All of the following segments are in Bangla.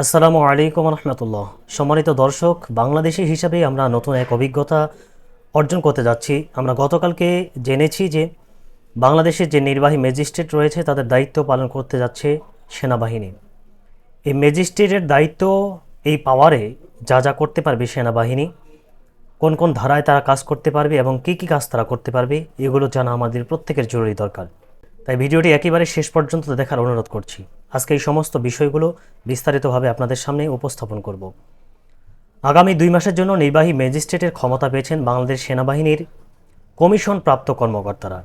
আসসালামু আলাইকুম রহমতুল্লাহ। সম্মানিত দর্শক, বাংলাদেশি হিসাবে আমরা নতুন এক অভিজ্ঞতা অর্জন করতে যাচ্ছি। আমরা গতকালকে জেনেছি যে বাংলাদেশের যে নির্বাহী ম্যাজিস্ট্রেট রয়েছে, তাদের দায়িত্ব পালন করতে যাচ্ছে সেনাবাহিনী। এই ম্যাজিস্ট্রেটের দায়িত্ব, এই পাওয়ারে যা যা করতে পারবে সেনাবাহিনী, কোন কোন ধারায় তারা কাজ করতে পারবে এবং কী কী কাজ তারা করতে পারবে, এগুলো জানা আমাদের প্রত্যেকের জরুরি দরকার। তাই ভিডিওটি একেবারে শেষ পর্যন্ত দেখার অনুরোধ করছি। আজকে এই সমস্ত বিষয়গুলো বিস্তারিতভাবে আপনাদের সামনে উপস্থাপন করব। আগামী দুই মাসের জন্য নির্বাহী ম্যাজিস্ট্রেটের ক্ষমতা পেয়েছেন বাংলাদেশ সেনাবাহিনীর কমিশন প্রাপ্ত কর্মকর্তারা।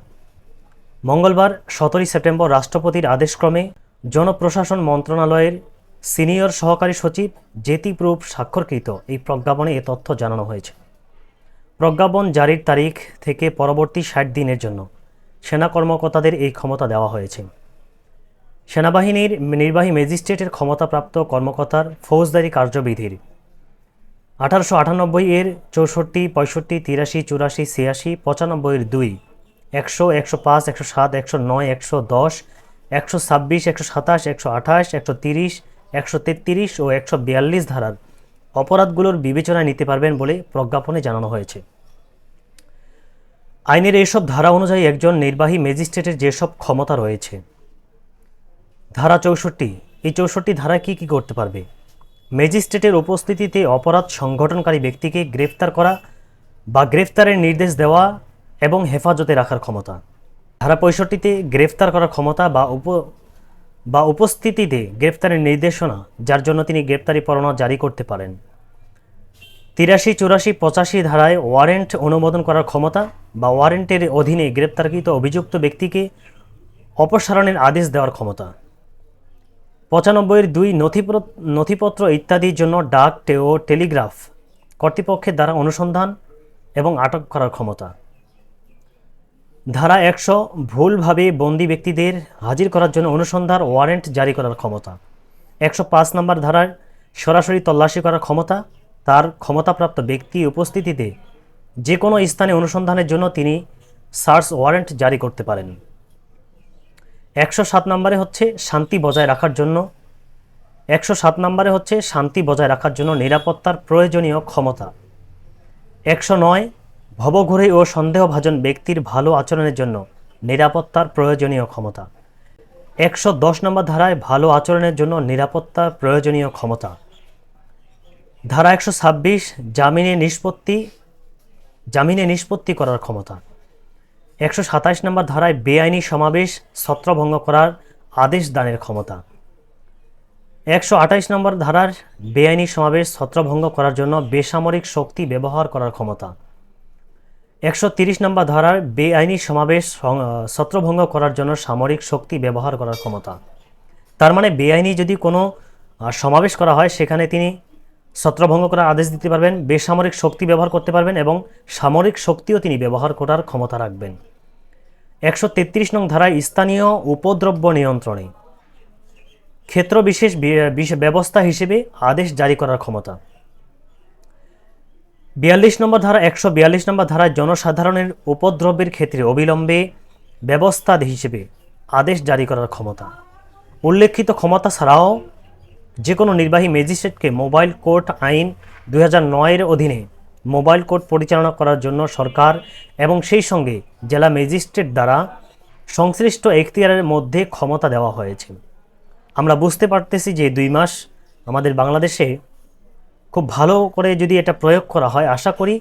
মঙ্গলবার, সতেরোই সেপ্টেম্বর রাষ্ট্রপতির আদেশক্রমে জনপ্রশাসন মন্ত্রণালয়ের সিনিয়র সহকারী সচিব জেতি প্রুফ স্বাক্ষরকৃত এই প্রজ্ঞাপনে এ তথ্য জানানো হয়েছে। প্রজ্ঞাপন জারির তারিখ থেকে পরবর্তী ষাট দিনের জন্য। সেনা কর্মকর্তাদের এই ক্ষমতা দেওয়া হয়েছে। সেনাবাহিনীর নির্বাহী ম্যাজিস্ট্রেটের ক্ষমতাপ্রাপ্ত কর্মকর্তার ফৌজদারি কার্যবিধির। আঠারোশো আটানব্বই এর চৌষট্টি, পঁয়ষট্টি, তিরাশি, চুরাশি, ছিয়াশি, পঁচানব্বইয়ের দুই, একশো একশো পাঁচ, একশো সাত, একশো নয়, একশো দশ, একশো ছাব্বিশ, একশো সাতাশ, একশো আঠাশ, একশো তিরিশ, একশো তেত্রিশ ও একশো বিয়াল্লিশ ধারার অপরাধগুলোর বিবেচনায় নিতে পারবেন বলে প্রজ্ঞাপনে জানানো হয়েছে। আইনের এইসব ধারা অনুযায়ী একজন নির্বাহী ম্যাজিস্ট্রেটের যেসব ক্ষমতা রয়েছে। ধারা চৌষট্টি, এই চৌষট্টি ধারা কি কি করতে পারবে? ম্যাজিস্ট্রেটের উপস্থিতিতে অপরাধ সংগঠনকারী ব্যক্তিকে গ্রেফতার করা বা গ্রেফতারের নির্দেশ দেওয়া এবং হেফাজতে রাখার ক্ষমতা। ধারা পঁয়ষট্টিতে গ্রেফতার করার ক্ষমতা বা উপ, বা উপস্থিতিতে গ্রেফতারের নির্দেশনা, যার জন্য তিনি গ্রেপ্তারি পরোয়ানা জারি করতে পারেন। তিরাশি, চুরাশি, পঁচাশি ধারায় ওয়ারেন্ট অনুমোদন করার ক্ষমতা বা ওয়ারেন্টের অধীনে গ্রেপ্তারকৃত অভিযুক্ত ব্যক্তিকে অপসারণের আদেশ দেওয়ার ক্ষমতা। পঁচানব্বইয়ের দুই নথিপত্র ইত্যাদির জন্য ডাক ও টেলিগ্রাফ কর্তৃপক্ষের দ্বারা অনুসন্ধান এবং আটক করার ক্ষমতা। ধারা একশো, ভুলভাবে বন্দি ব্যক্তিদের হাজির করার জন্য অনুসন্ধান ওয়ারেন্ট জারি করার ক্ষমতা। একশো পাঁচ নম্বর ধারার সরাসরি তল্লাশি করার ক্ষমতা তার ক্ষমতাপ্রাপ্ত ব্যক্তি উপস্থিতিতে যে কোনো স্থানে অনুসন্ধানের জন্য তিনি সার্চ ওয়ারেন্ট জারি করতে পারেন। একশো সাত নম্বরে হচ্ছে শান্তি বজায় রাখার জন্য, একশো সাত নম্বরে হচ্ছে শান্তি বজায় রাখার জন্য নিরাপত্তার প্রয়োজনীয় ক্ষমতা। একশো নয়, ভবঘুরে ও সন্দেহভাজন ব্যক্তির ভালো আচরণের জন্য নিরাপত্তার প্রয়োজনীয় ক্ষমতা। একশো দশ নম্বর ধারায় ভালো আচরণের জন্য নিরাপত্তার প্রয়োজনীয় ক্ষমতা। ধারা একশো ছাব্বিশ, জামিনে নিষ্পত্তি জামিনে নিষ্পত্তি করার ক্ষমতা। একশো সাতাশ নম্বর ধারায় বেআইনি সমাবেশ, ছত্রভঙ্গ করার আদেশ দানের ক্ষমতা। একশো আঠাইশ নম্বর ধারার বেআইনি সমাবেশ, ছত্রভঙ্গ করার জন্য বেসামরিক শক্তি ব্যবহার করার ক্ষমতা। একশো তিরিশ নম্বর ধারার বেআইনি সমাবেশ ছত্রভঙ্গ করার জন্য সামরিক শক্তি ব্যবহার করার ক্ষমতা। তার মানে বেআইনি যদি কোনো সমাবেশ করা হয়, সেখানে তিনি ছত্রভঙ্গ করার আদেশ দিতে পারবেন, বেসামরিক শক্তি ব্যবহার করতে পারবেন এবং সামরিক শক্তিও তিনি ব্যবহার করার ক্ষমতা রাখবেন। একশো তেত্রিশ নং ধারায় স্থানীয় উপদ্রব্য নিয়ন্ত্রণে ক্ষেত্র বিশেষ ব্যবস্থা হিসেবে আদেশ জারি করার ক্ষমতা। বিয়াল্লিশ নম্বর ধারা, একশো বিয়াল্লিশ নম্বর ধারায় জনসাধারণের উপদ্রবের ক্ষেত্রে অবিলম্বে ব্যবস্থা হিসেবে আদেশ জারি করার ক্ষমতা। উল্লেখিত ক্ষমতা ছাড়াও যে কোনো নির্বাহী ম্যাজিস্ট্রেটকে মোবাইল কোর্ট আইন দুই নয়ের অধীনে মোবাইল কোর্ট পরিচালনা করার জন্য সরকার এবং সেই সঙ্গে জেলা ম্যাজিস্ট্রেট দ্বারা সংশ্লিষ্ট এখতিয়ারের মধ্যে ক্ষমতা দেওয়া হয়েছে। আমরা বুঝতে পারতেছি যে দুই মাস আমাদের বাংলাদেশে খুব ভালো করে যদি এটা প্রয়োগ করা হয়, আশা করি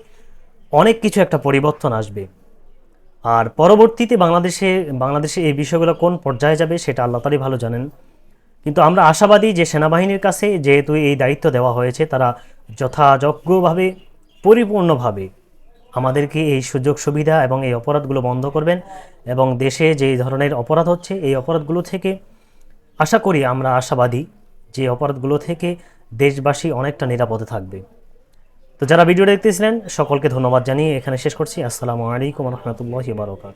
অনেক কিছু একটা পরিবর্তন আসবে। আর পরবর্তীতে বাংলাদেশে বাংলাদেশে এই বিষয়গুলো কোন পর্যায়ে যাবে সেটা আল্লাহ তালই ভালো জানেন। কিন্তু আমরা আশাবাদী যে সেনাবাহিনীর কাছে যেহেতু এই দায়িত্ব দেওয়া হয়েছে, তারা যথাযোগ্যভাবে পরিপূর্ণভাবে আমাদেরকে এই সুযোগ সুবিধা এবং এই অপরাধগুলো বন্ধ করবেন এবং দেশে যে ধরনের অপরাধ হচ্ছে, এই অপরাধগুলো থেকে আশা করি আমরা আশাবাদী যে অপরাধগুলো থেকে দেশবাসী অনেকটা নিরাপদে থাকবে। তো যারা ভিডিও দেখতেছিলেন, সকলকে ধন্যবাদ জানিয়ে এখানে শেষ করছি। আসসালামু আলাইকুম রহমতুল্লাহ বারকাত